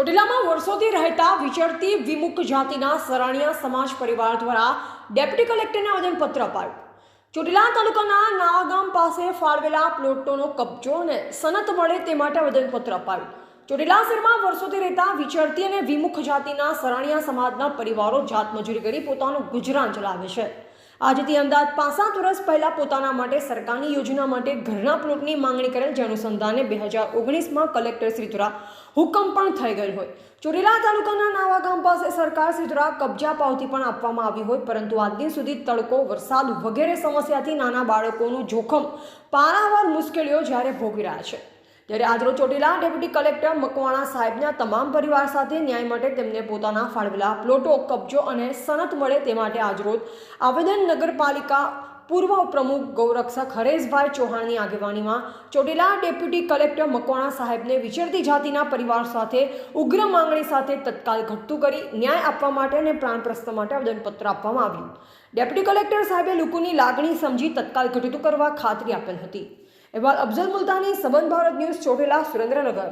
ચોટીલામાં વર્ષોથી રહેતા વિચરતી વિમુખ જાતિના સરાણીયા સમાજ પરિવાર દ્વારા ડેપ્યુટી કલેક્ટરને આવેદનપત્ર અપાયું. ચોટીલા તાલુકાના નાવાગામ પાસે ફાળવેલા પ્લોટોનો કબજો અને સનત મળે તે માટે આવેદનપત્ર અપાયું. ચોટીલા શહેરમાં વર્ષોથી રહેતા વિચરતી અને વિમુખ જાતિના સરાણીયા સમાજના પરિવારો જાત મજૂરી કરી પોતાનું ગુજરાન ચલાવે છે. આજથી અંદાજ સાત વર્ષ પહેલાં પોતાના માટે સરકારની યોજના માટે ઘરના પ્લોટની માંગણી કરેલ જે અનુસંધાને બે હજાર ઓગણીસમાં કલેક્ટર શ્રી દ્વારા હુકમ પણ થઈ ગયેલ હોય. ચોટીલા તાલુકાના નાવા ગામ પાસે સરકાર શ્રી દ્વારા કબજા પાવતી પણ આપવામાં આવી હોય, પરંતુ આજ દિન સુધી તડકો, વરસાદ વગેરે સમસ્યાથી નાના બાળકોનું જોખમ પારાવાર મુશ્કેલીઓ જ્યારે ભોગવી રહ્યા છે. ત્યારે આદરો ચોટીલા ડેપ્યુટી કલેક્ટર મકવાણા સાહેબના તમામ પરિવાર સાથે ન્યાય માટે તેમને પોતાના ફાળવેલા પ્લોટો, કબજો અને સનત મળે તે માટે આજરોજ આવેદન નગરપાલિકા પૂર્વ પ્રમુખ ગૌરક્ષક હરેશભાઈ ચૌહાણની આગેવાનીમાં ચોટીલા ડેપ્યુટી કલેક્ટર મકવાણા સાહેબને વિચરતી જાતિના પરિવાર સાથે ઉગ્ર માંગણી સાથે તત્કાલ ઘટતું કરી ન્યાય આપવા માટે અને પ્રાણ પ્રસ્ત માટે આવેદનપત્ર આપવામાં આવ્યું. ડેપ્યુટી કલેક્ટર સાહેબે લોકોની લાગણી સમજી તત્કાલ ઘટતું કરવા ખાતરી આપેલ હતી. અહેવાલ અફઝલ મુલતાની સબન ભારત ન્યૂઝ ચોટીલા સુરેન્દ્રનગર.